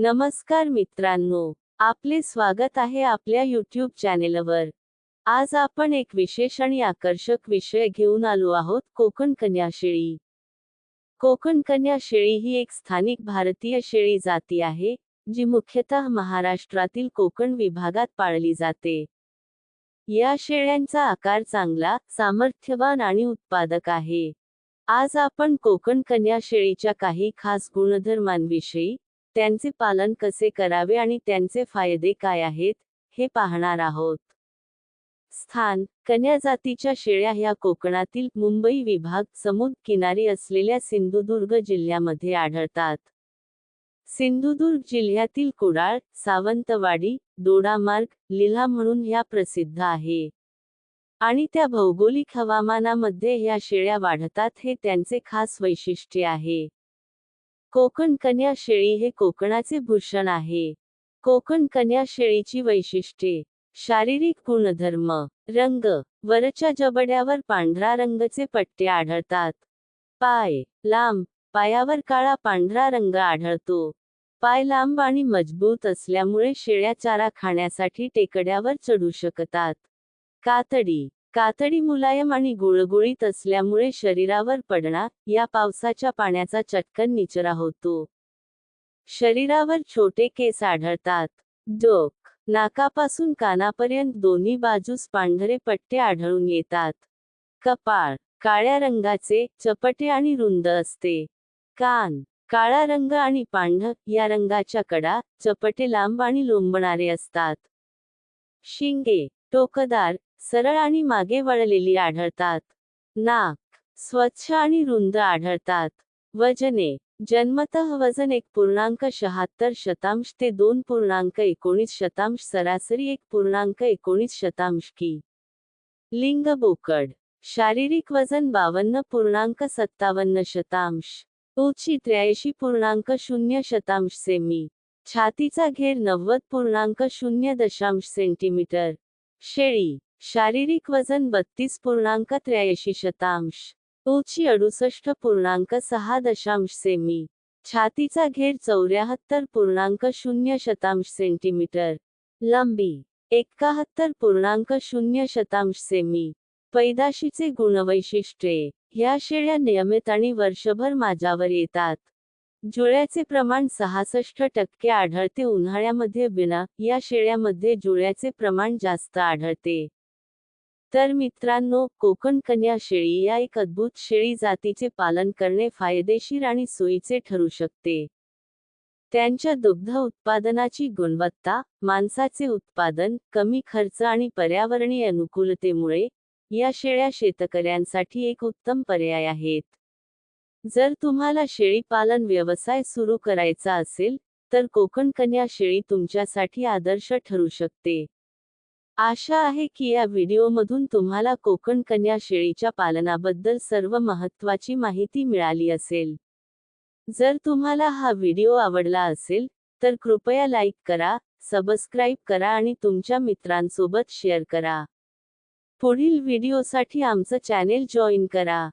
नमस्कार मित्रांनो आपले स्वागत आहे आपल्या यूट्यूब चॅनेलवर आज आपण एक विशेष आणि आकर्षक विषय घेऊन आलो आहोत कोकण कन्या शेळी. कोकण कन्या शेळी ही एक स्थानिक भारतीय शेळी जाती आहे जी मुख्यतः महाराष्ट्रातील कोकण विभागात पाळली जाते. या शेळ्यांचा आकार चांगला सामर्थ्यवान आणि उत्पादक आहे. आज आपण कोकण कन्या शेळीच्या काही खास गुणधर्मांविषयी त्यांचे पालन कसे करावे आणि त्यांचे फायदे काय आहेत हे पाहणार आहोत. स्थान कन्या जातीच्या शेळ्या ह्या कोकणातील मुंबई विभाग समुद्र किनारी असलेल्या सिंधुदुर्ग जिल्ह्यामध्ये आढळतात. सिंधुदुर्ग जिल्ह्यातील कुडाळ सावंतवाडी दोडामार्ग लिल्हा म्हणून ह्या प्रसिद्ध आहे. आणि त्या भौगोलिक हवामानामध्ये ह्या शेळ्या वाढतात हे त्यांचे खास वैशिष्ट्य आहे. कोकण कन्या शेळी हे कोकणाचे भूषण आहे. कोकण कन्या शेळीची वैशिष्ट्ये. शारीरिक गुणधर्म. रंग. वरच्या जबड्यावर पांढरा रंगचे पट्टे आढळतात. पाय. लांब. पायावर काळा पांढरा रंग आढळतो. पाय लांब आणि मजबूत असल्यामुळे शेळ्या चारा खाण्यासाठी टेकड्यावर चढू शकतात. कातडी. कातडी मुलायम आणि गुळगुळीत असल्यामुळे शरीरावर पडणा या पावसाच्या पाण्याचा चटकन निचरा होतो. शरीरावर छोटे केस आढळतात. डोक नाकापासून कानापर्यंत दोन्ही बाजूस पांढरे पट्टे आढळून येतात. कपाळ काळ्या रंगाचे चपटे आणि रुंद असते. कान काळा रंग आणि पांढर या रंगाच्या कडा चपटे लांब आणि लोंबणारे असतात. शिंगे टोकदार सरळ आणि मागे वळलेली आढळतात. नाक स्वच्छ आणि रुंद आढळतात. वजने जन्मतः वजन एक पूर्णांक शहात्तर शतांश ते दोन पूर्णांक एकोणीस शतांश सरासरी एक पूर्णांक एकोणीस शतांश की. लिंग बोकड शारीरिक वजन बावन्न पूर्णांक सत्तावन्न शतांश. उंची त्र्याऐंशी पूर्णांक शून्य शतांश सेमी. छातीचा घेर नव्वद पूर्णांक शून्य दशांश सेंटीमीटर. शेळी शारीरिक वजन बत्तीस पूर्णांक त्र्याऐंशी शतांश उंची अडुसष्ट पूर्णांक सहा दशांश सेमी छातीचा घेर चौऱ्याहत्तर पूर्णांक शून्य शतांश सेंटीमीटर लांबी एकाहत्तर पूर्णांक शून्य शतांश सेमी पैदाशीचे गुणवैशिष्ट्ये ह्या शेळ्या नियमित आणि वर्षभर माझ्यावर येतात. जुळ्याचे प्रमाण सहासष्ट टक्के आढळते. उन्हाळ्यामध्ये बिना या शेळ्यामध्ये जुळ्याचे प्रमाण जास्त आढळते. तर मित्रांनो कोकण कन्या शेळी या एक अद्भुत शेळी जातीचे पालन करणे फायदेशीर आणि सोयीचे ठरू शकते. त्यांच्या दुग्ध उत्पादनाची गुणवत्ता मांसाचे उत्पादन कमी खर्च आणि पर्यावरणीय अनुकूलतेमुळे या शेळ्या शेतकऱ्यांसाठी एक उत्तम पर्याय आहेत. जर तुम्हाला शेळी पालन व्यवसाय सुरू करायचा असेल तर कोकण कन्या शेळी तुमच्यासाठी आदर्श ठरू शकते. आशा आहे की या व्हिडिओमधून तुम्हाला कोकण कन्या शेळीच्या पालनाबद्दल सर्व महत्त्वाची माहिती मिळाली असेल. जर तुम्हाला हा व्हिडिओ आवडला असेल तर कृपया लाईक करा सबस्क्राईब करा आणि तुमच्या मित्रांसोबत शेअर करा. पुढील व्हिडिओसाठी आमचं चॅनेल जॉईन करा.